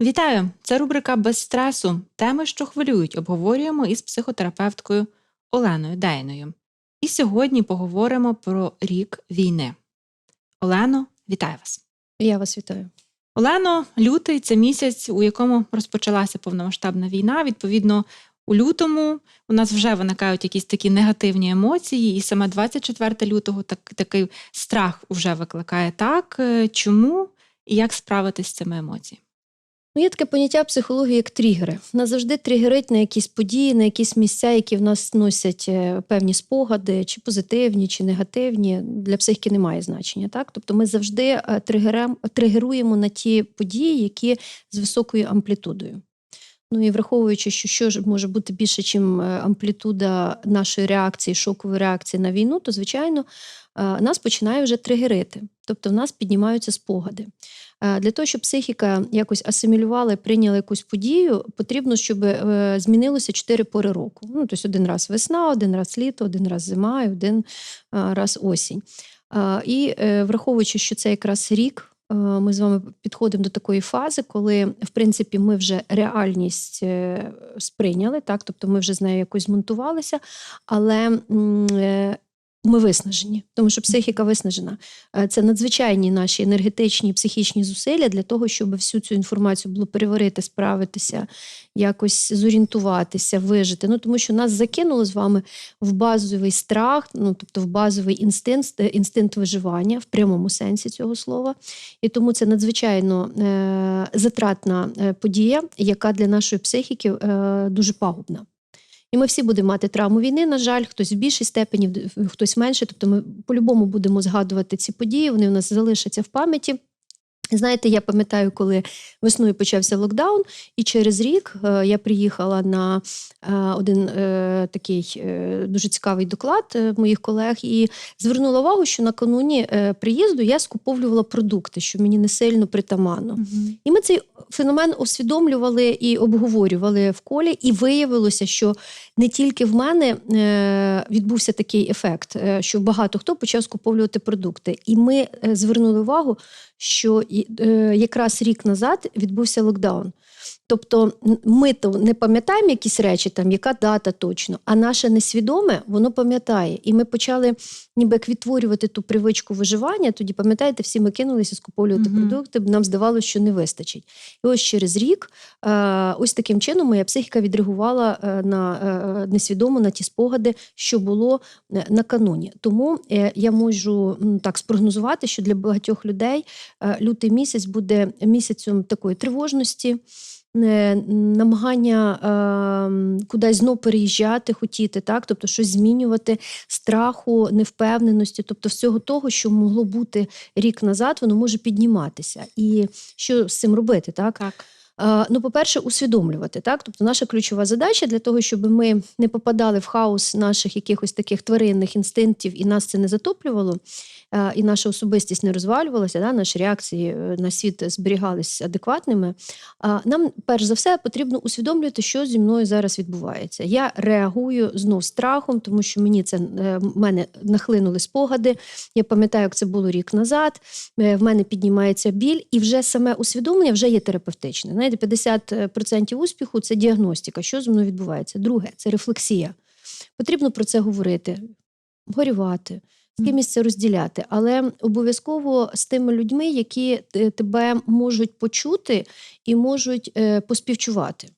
Вітаю! Це рубрика без стресу. Теми, що хвилюють, обговорюємо із психотерапевткою Оленою Дейною. І сьогодні поговоримо про рік війни. Олено, вітаю вас! Я вас вітаю. Олено, лютий це місяць, у якому розпочалася повномасштабна війна. Відповідно, у лютому у нас вже виникають якісь такі негативні емоції, і саме 24 лютого так, такий страх вже викликає так. Е, Чому і як справитись з цими емоціями? Ну, Є таке поняття психології як тригери. Нас завжди тригерить на якісь події, на якісь місця, які в нас носять е, певні спогади, чи позитивні, чи негативні. Для психіки немає значення. Так? Тобто ми завжди е, тригеруємо на ті події, які з високою амплітудою. Ну і враховуючи, що що ж може бути більше, ніж амплітуда нашої реакції, шокової реакції на війну, то звичайно е, нас починає вже тригерити. Тобто в нас піднімаються спогади. Е, Для того, щоб психіка якось асимілювала прийняла якусь подію, потрібно, щоб е, змінилося чотири пори року. Ну, тобто один раз весна, один раз літо, один раз зима і один е, раз осінь. Е, І е, враховуючи, що це якраз рік. е, Ми з вами підходимо до такої фази, коли в принципі ми вже реальність е, сприйняли, так тобто ми вже з нею якось змонтувалися, але е, ми виснажені, тому що психіка виснажена. Е, Це надзвичайні наші енергетичні психічні зусилля для того, щоб всю цю інформацію було переварити, справитися, якось зорієнтуватися, вижити. Ну тому що нас закинуло з вами в базовий страх, ну тобто в базовий інстинкт, е, інстинкт виживання в прямому сенсі цього слова. І тому це надзвичайно е, затратна подія, яка для нашої психіки дуже пагубна. І ми всі будемо мати травму війни, на жаль, хтось в більшій степені, хтось менше. Тобто ми по-любому будемо згадувати ці події, вони у нас залишаться в пам'яті. Знаєте, я пам'ятаю, коли весною почався локдаун, і через рік е, я приїхала на е, один е, такий дуже цікавий доклад моїх колег і звернула увагу, що накануні приїзду я скуповлювала продукти, що мені не сильно притаманно. І ми цей феномен усвідомлювали і обговорювали в колі, і виявилося, що не тільки в мене відбувся такий ефект, що багато хто почав скуповлювати продукти. І ми звернули увагу, що е, якраз рік назад відбувся локдаун. Тобто ми то не пам'ятаємо якісь речі, там яка дата точно, а наше несвідоме воно пам'ятає. І ми почали ніби як відтворювати ту привичку виживання. Тоді пам'ятаєте, всі ми кинулися скуповувати Мгм. продукти, нам здавалося, що не вистачить. І ось через рік, е, ось таким чином, моя психіка відреагувала е, на е, несвідомо на ті спогади, що було накануні. Тому я можу так спрогнозувати, що для багатьох людей лютий місяць буде місяцем такої тривожності. Е, Намагання е, кудись знов переїжджати, хотіти, так, тобто щось змінювати, страху, невпевненості, тобто всього того, що могло бути рік назад, воно може підніматися. І що з цим робити, так? Так. Е, Ну, по-перше, усвідомлювати. Так? Тобто наша ключова задача для того, щоб ми не попадали в хаос наших якихось таких тваринних інстинктів і нас це не затоплювало, і наша особистість не розвалювалася, да? наші реакції е, на світ зберігались адекватними. Нам, перш за все, потрібно усвідомлювати, що зі мною зараз відбувається. Я реагую знов страхом, тому що мені це е, в мене нахлинули спогади. Я пам'ятаю, як це було рік назад. Е, В мене піднімається біль, і вже саме усвідомлення вже є терапевтичне. Знаєте, 50% успіху це діагностика, що зі мною відбувається. Друге це рефлексія. Потрібно про це говорити, горювати, з кимось це розділяти, але обов'язково з тими людьми, які тебе можуть почути і можуть е, поспівчувати.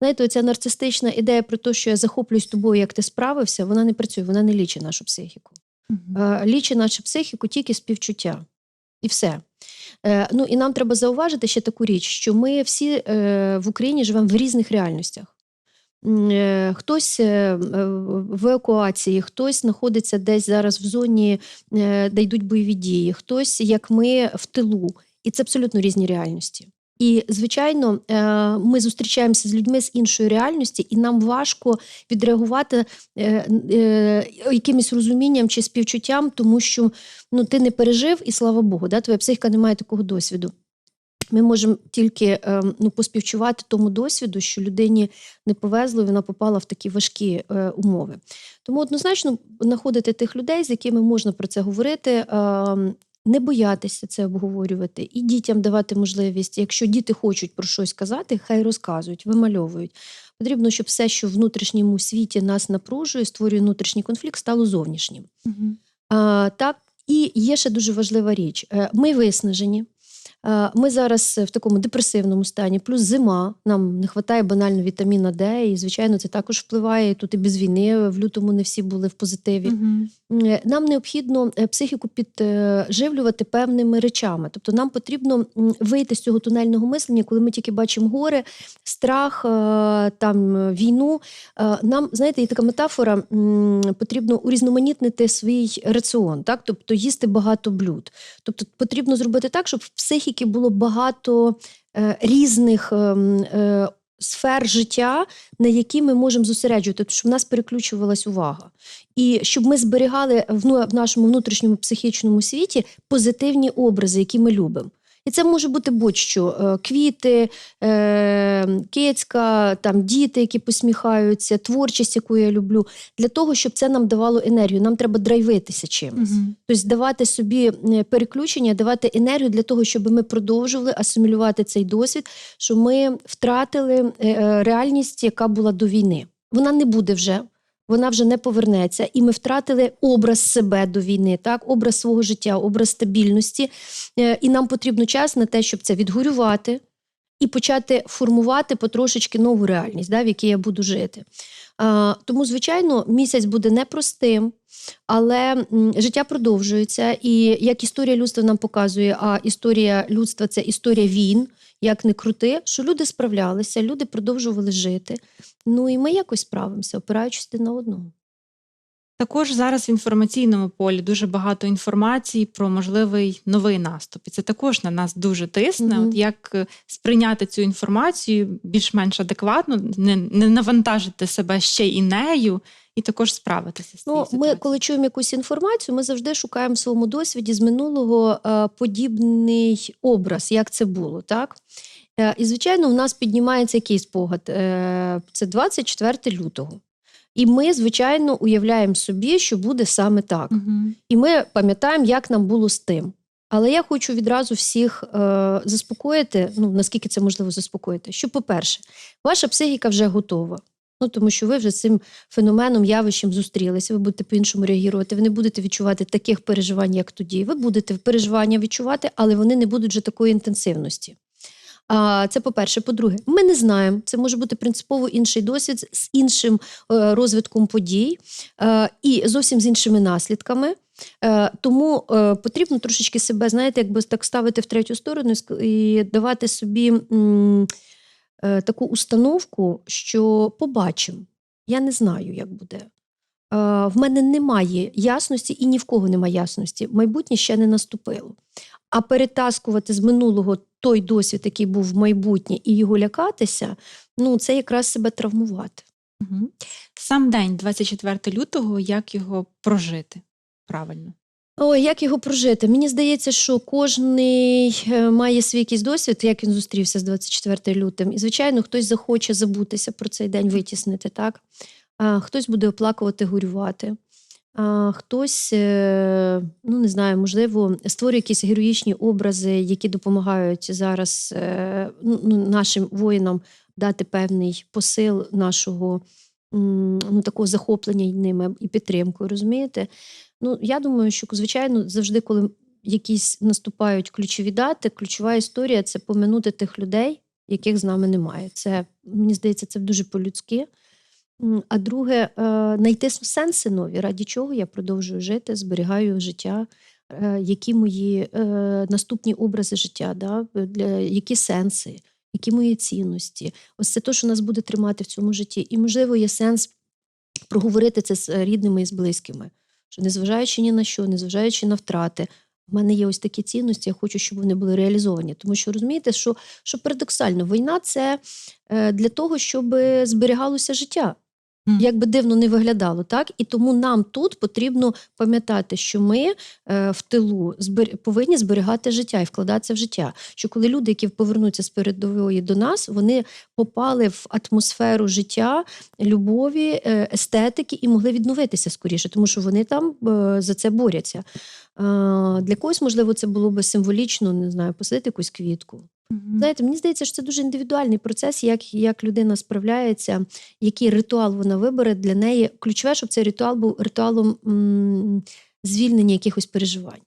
Знаєте, оця нарцистична ідея про те, що я захоплююсь тобою, як ти справився, вона не працює, вона не лічить нашу психіку. Е, лічить нашу психіку тільки співчуття. І все. Е, ну і нам треба зауважити ще таку річ, що ми всі в Україні живемо в різних реальностях. Е, Хтось е, е, в евакуації, хтось знаходиться десь зараз в зоні, де йдуть бойові дії, хтось, як ми, в тилу. І це абсолютно різні реальності. І, звичайно, ми зустрічаємося з людьми з іншої реальності, і нам важко відреагувати якимось розумінням чи співчуттям, тому що ну, ти не пережив, і слава Богу, да, твоя психіка не має такого досвіду. Ми можемо тільки е, ну, поспівчувати тому досвіду, що людині не повезло, вона попала в такі важкі е, умови. Тому однозначно знаходити тих людей, з якими можна про це говорити. Е, не боятися це обговорювати, і дітям давати можливість, якщо діти хочуть про щось казати, хай розказують, вимальовують. Потрібно, щоб все, що в внутрішньому світі нас напружує, створює внутрішній конфлікт, стало зовнішнім. Мгм. А, так, і є ще дуже важлива річ: Е, ми виснажені. Е, Ми зараз в такому депресивному стані, плюс зима. Нам не вистачає банально вітаміна Д, і звичайно, це також впливає. Тут і без війни в лютому не всі були в позитиві. Мгм. Е, Нам необхідно е, психіку підживлювати певними речами. Тобто нам потрібно вийти з цього тунельного мислення, коли ми тільки бачимо горе, страх, е, там війну. Нам, знаєте, є така метафора: потрібно урізноманітнити свій раціон, так? тобто їсти багато блюд. Тобто потрібно зробити так, щоб в психіки було багато різних. Сфер життя, на які ми можемо зосереджувати, щоб в нас переключувалась увага. І щоб ми зберігали в, ну, в нашому внутрішньому психічному світі позитивні образи, які ми любимо. І це може бути будь-що: Е, квіти, е, кицька, там діти, які посміхаються, творчість, яку я люблю. Для того, щоб це нам давало енергію, нам треба драйвитися чимось. Мгм. Тобто давати собі е, переключення, давати енергію для того, щоб ми продовжували асимілювати цей досвід, що ми втратили реальність, яка була до війни. Вона не буде вже. Вона вже не повернеться, і ми втратили образ себе до війни, так образ свого життя, образ стабільності. Е, І нам потрібно час на те, щоб це відгорювати і почати формувати потрошечки нову реальність, да, в якій я буду жити. Тому, звичайно, місяць буде непростим, але життя продовжується. І як історія людства нам показує, а історія людства це історія війн, як не крути, що люди справлялися, люди продовжували жити. Ну і ми якось справимося, опираючись на одного. Також зараз в інформаційному полі дуже багато інформації про можливий новий наступ. І це також на нас дуже тисне. Мгм. От як е, сприйняти цю інформацію більш-менш адекватно, не, не навантажити себе ще і нею, і також справитися з Ну, ми, коли чуємо якусь інформацію, ми завжди шукаємо в своєму досвіді з минулого е, подібний образ, як це було, так? Е, і, звичайно, у нас піднімається якийсь спогад. Е, це 24 лютого. І ми, звичайно, уявляємо собі, що буде саме так. Мгм. І ми пам'ятаємо, як нам було з тим. Але я хочу відразу всіх е, заспокоїти, ну наскільки це можливо заспокоїти. Що, по-перше, ваша психіка вже готова. Ну, тому що ви вже з цим феноменом, явищем зустрілися, ви будете по-іншому реагувати, ви не будете відчувати таких переживань, як тоді. Ви будете переживання відчувати, але вони не будуть вже такої інтенсивності. А, Це по-перше. По-друге, ми не знаємо. Це може бути принципово інший досвід з іншим е, розвитком подій е, і зовсім з іншими наслідками. Е, Тому потрібно трошечки себе, знаєте, якби так ставити в третю сторону і давати собі таку установку, що побачимо. Я не знаю, як буде. Е, В мене немає ясності і ні в кого немає ясності. Майбутнє ще не наступило. А перетаскувати з минулого той досвід, який був в майбутнє, і його лякатися, ну це якраз себе травмувати. Мгм. Сам день, 24 лютого, як його прожити правильно? Ой, як його прожити? Мені здається, що е, має свій якийсь досвід, як він зустрівся з 24 лютим. І, звичайно, хтось захоче забутися про цей день, витіснити, так? Хтось буде оплакувати, горювати. А, хтось, е, ну не знаю, можливо, створює якісь героїчні образи, які допомагають зараз е, ну, ну, нашим воїнам дати певний посил нашого ну, такого захоплення ними і підтримкою, розумієте? Ну, я думаю, що звичайно, завжди, коли якісь наступають ключові дати, ключова історія це поминути тих людей, яких з нами немає. Це мені здається, це дуже по-людськи. А друге, е, знайти сенси нові, раді чого я продовжую жити, зберігаю життя, е, які мої е, наступні образи життя, да? які сенси, які мої цінності. Ось це те, що нас буде тримати в цьому житті. І, можливо, є сенс проговорити це з рідними і з близькими що незважаючи ні на що, незважаючи на втрати, в мене є ось такі цінності, я хочу, щоб вони були реалізовані. Тому що розумієте, що, що парадоксально, війна це е, для того, щоб зберігалося життя. Як би дивно не виглядало, так і тому нам тут потрібно пам'ятати, що ми е, в тилу збер... повинні зберігати життя і вкладатися в життя. Що коли люди, які повернуться з передової до нас, вони попали в атмосферу життя, любові, е, естетики і могли відновитися скоріше, тому що вони там е, за це борються. Для когось, можливо, це було би символічно, не знаю, посадити якусь квітку. Мгм. Знаєте, мені здається, що це дуже індивідуальний процес, як, як людина справляється, який ритуал вона вибере для неї. Ключове, щоб цей ритуал був ритуалом м, звільнення якихось переживань.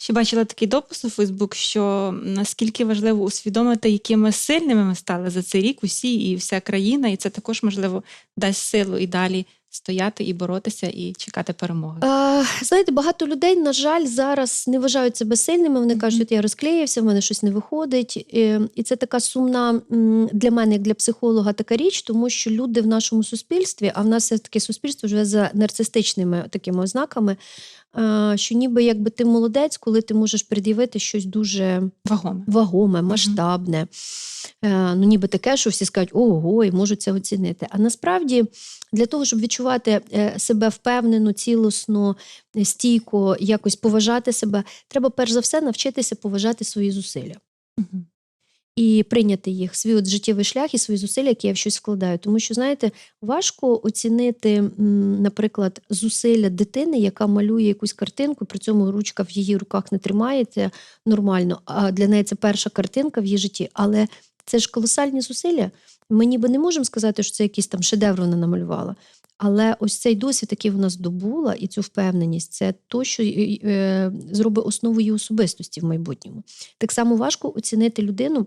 Ще бачила такий допис у Фейсбук, що наскільки важливо усвідомити, якими сильними ми стали за цей рік усі і вся країна, і це також можливо дасть силу і далі стояти і боротися, і чекати перемоги. А, знаєте, багато людей, на жаль, зараз не вважають себе сильними. Вони Мгм. кажуть, от я розклеївся, в мене щось не виходить. І, і це така сумна для мене, як для психолога, така річ, тому що люди в нашому суспільстві, а в нас все таки суспільство живе за нарцистичними такими ознаками. А, Що ніби якби ти молодець, коли ти можеш пред'явити щось дуже Вагоме. вагоме, масштабне. Е, Ну, ніби таке, що всі скажуть, ого, і можуть це оцінити. А насправді для того, щоб відчувати е, себе впевнено, цілосно, е, стійко, якось поважати себе, треба перш за все навчитися поважати свої зусилля. Мгм. І прийняти їх, свій от життєвий шлях і свої зусилля, які я в щось вкладаю. Тому що, знаєте, важко оцінити, наприклад, зусилля дитини, яка малює якусь картинку, при цьому ручка в її руках не тримається нормально. А для неї це перша картинка в її житті. Але це ж колосальні зусилля. Ми ніби не можемо сказати, що це якийсь там шедевр вона намалювала. Але ось цей досвід, який вона здобула, і цю впевненість, це то, що е, е, зробить основу її особистості в майбутньому. Так само важко оцінити людину,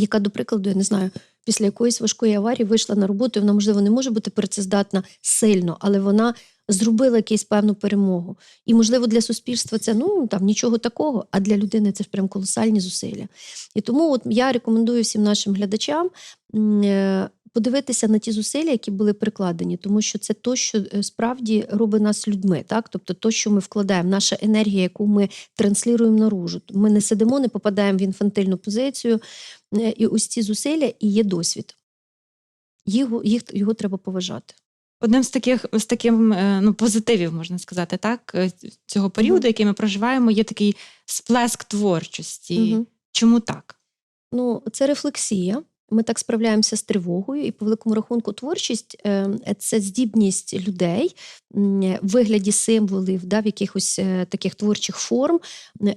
яка, до прикладу, я не знаю, після якоїсь важкої аварії вийшла на роботу, і вона, можливо, не може бути працездатна сильно, але вона зробила якусь певну перемогу. І, можливо, для суспільства це ну там нічого такого, а для людини це ж прям колосальні зусилля. І тому от я рекомендую всім нашим глядачам. Подивитися на ті зусилля, які були прикладені, тому що це то, що е, справді робить нас людьми, так тобто то, що ми вкладаємо, наша енергія, яку ми транслюємо наружу. Ми не сидимо, не попадаємо в інфантильну позицію. Е, І ось ці зусилля і є досвід. Його, їх, його треба поважати. Одним з таких з таким е, ну, позитивів, можна сказати, так, цього періоду, Мгм. який ми проживаємо, є такий сплеск творчості. Мгм. Чому так? Ну, це рефлексія. Ми так справляємося з тривогою, і по великому рахунку, творчість е, це здібність людей в вигляді символів, да, в якихось е, таких творчих форм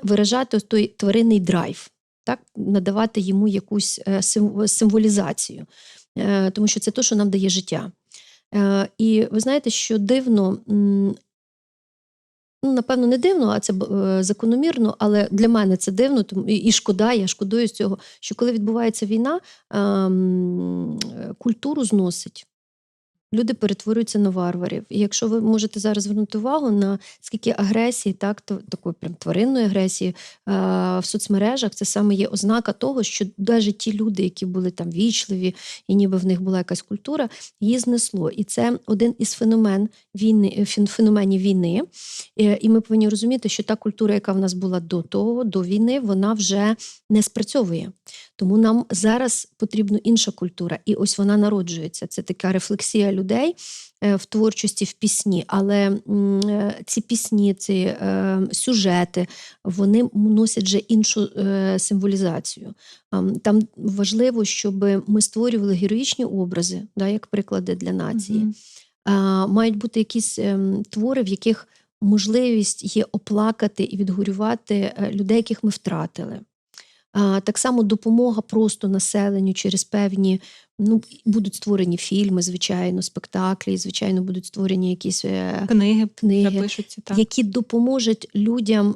виражати той тваринний драйв, так, надавати йому якусь е, символізацію, тому що це те, що нам дає життя. І ви знаєте, що дивно. Ну, напевно, не дивно, а це е, закономірно, але для мене це дивно, тому і, і шкода, я шкодую з цього, що коли відбувається війна, ем, е, культуру зносить. Люди перетворюються на варварів. І якщо ви можете зараз звернути увагу на скільки агресії, так, то, такої прям тваринної агресії е, в соцмережах, це саме є ознака того, що навіть ті люди, які були там вічливі, і ніби в них була якась культура, її знесло. І це один із феномен війни, фен- феноменів війни. Е, І ми повинні розуміти, що та культура, яка в нас була до того, до війни, вона вже не спрацьовує. Тому нам зараз потрібна інша культура, і ось вона народжується. Це така рефлексія людей е, в творчості, в пісні. Але е, ці пісні, ці е, сюжети, вони носять вже іншу символізацію. Там важливо, щоб ми створювали героїчні образи, да, як приклади для нації. А, мають бути якісь ем, твори, в яких можливість є оплакати і відгорювати людей, яких ми втратили. Так само допомога просто населенню через певні, ну, будуть створені фільми, звичайно, спектаклі, звичайно, будуть створені якісь е, Книги, книги, запишуться так. які допоможуть людям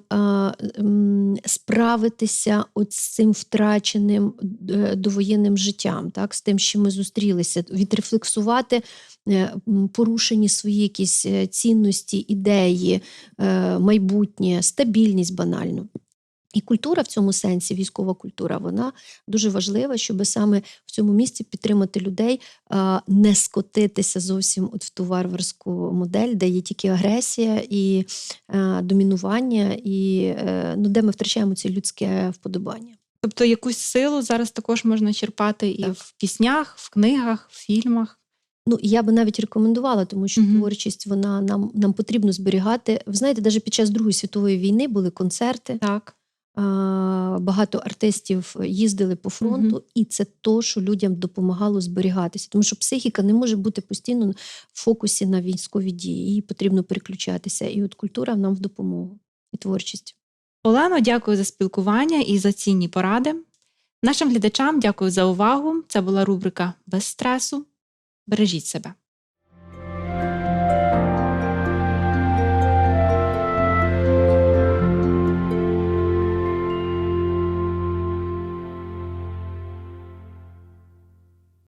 справитися от з цим втраченим е, довоєнним життям, так, з тим, що ми зустрілися, відрефлексувати е, порушені свої якісь цінності, ідеї, майбутнє, стабільність банально. І культура в цьому сенсі, військова культура, вона дуже важлива, щоб саме в цьому місці підтримати людей, не скотитися зовсім от в ту варварську модель, де є тільки агресія і домінування, і е, ну, де ми втрачаємо це людське вподобання. Тобто якусь силу зараз також можна черпати і Так. в піснях, в книгах, в фільмах. Ну, я би навіть рекомендувала, тому що Мгм. творчість вона нам, нам потрібно зберігати. Ви знаєте, навіть під час Другої світової війни були концерти. Так. Багато артистів їздили по фронту, і це то, що людям допомагало зберігатися. Тому що психіка не може бути постійно в фокусі на військові дії. Їй потрібно переключатися. І от культура нам в допомогу. і творчістю. Олено, дякую за спілкування і за цінні поради. Нашим глядачам дякую за увагу. Це була рубрика без стресу. Бережіть себе.